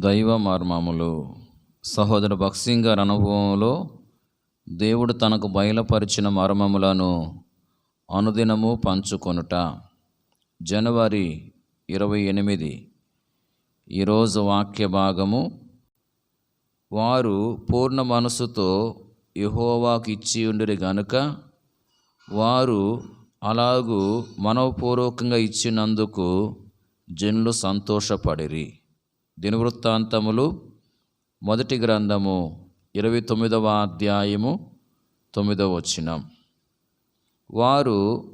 దైవ మర్మములు. సహోదర భక్సింగ్ గారి అనుభవంలో దేవుడు తనకు బయలుపరిచిన మర్మములను అనుదినము పంచుకొనుట. జనవరి ఇరవై ఎనిమిది. ఈరోజు వాక్య భాగము. వారు పూర్ణ మనసుతో యహోవాకి ఇచ్చి ఉండిరి గనుక వారు అలాగూ మనవపూర్వకంగా ఇచ్చినందుకు జనులు సంతోషపడిరి. దినవృత్తాంతములు మొదటి గ్రంథము ఇరవై తొమ్మిదవ అధ్యాయము తొమ్మిదవ వచనం. వారు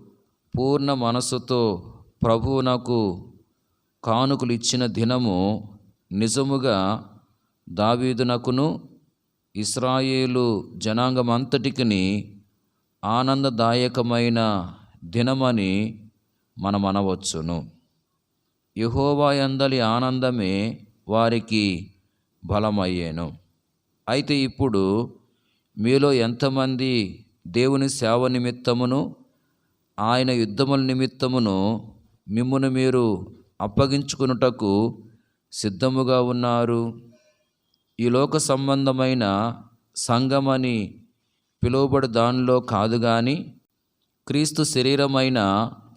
పూర్ణ మనసుతో ప్రభువునకు కానుకలు ఇచ్చిన దినము నిజముగా దావీదునకును ఇస్రాయేలు జనాంగమంతటికిని ఆనందదాయకమైన దినమని మనం అనవచ్చును యహోవా అందలి ఆనందమే వారికి బలమయ్యాను. అయితే ఇప్పుడు మీలో ఎంతమంది దేవుని సేవ నిమిత్తమును ఆయన యుద్ధముల నిమిత్తమును మిమ్మును మీరు అప్పగించుకున్నటకు సిద్ధముగా ఉన్నారు? ఈ లోక సంబంధమైన సంఘమని పిలువబడి దానిలో కాదు కానీ క్రీస్తు శరీరమైన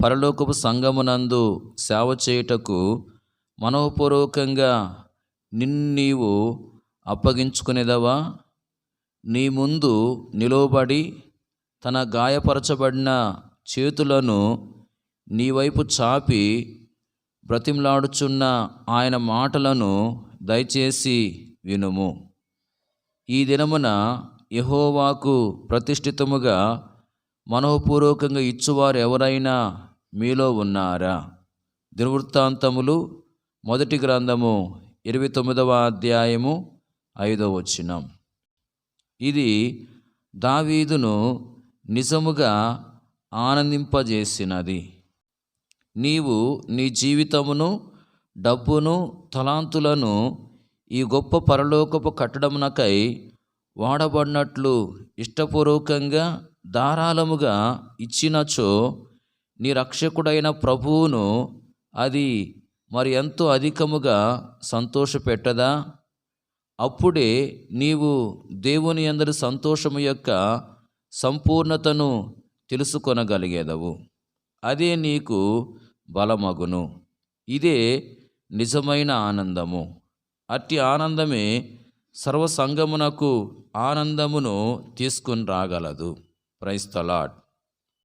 పరలోకపు సంఘమునందు సేవ చేయుటకు మనోపూర్వకంగా నిన్ను నీవు అప్పగించుకునేదవా? నీ ముందు నిలువబడి తన గాయపరచబడిన చేతులను నీ వైపు చాపి బ్రతిమలాడుచున్న ఆయన మాటలను దయచేసి వినుము. ఈ దినమున యహోవాకు ప్రతిష్ఠితముగా మనోపూర్వకంగా ఇచ్చువారు ఎవరైనా మీలో ఉన్నారా? దినవృత్తాంతములు మొదటి గ్రంథము ఇరవై తొమ్మిదవ అధ్యాయము ఐదవ వచ్చినం ఇది దావీదును నిజముగా ఆనందింపజేసినది. నీవు నీ జీవితమును డబ్బును తలాంతులను ఈ గొప్ప పరలోకపు కట్టడమునకై వాడబడినట్లు ఇష్టపూర్వకంగా ధారాళముగా ఇచ్చినచో నీ రక్షకుడైన ప్రభువును అది మరి ఎంతో అధికముగా సంతోషపెట్టదా? అప్పుడే నీవు దేవుని అందరి సంతోషము యొక్క సంపూర్ణతను తెలుసుకొనగలిగేదవు. అదే నీకు బలమగును. ఇదే నిజమైన ఆనందము. అట్టి ఆనందమే సర్వసంగమునకు ఆనందమును తీసుకుని రాగలదు. ప్రైస్తలాట్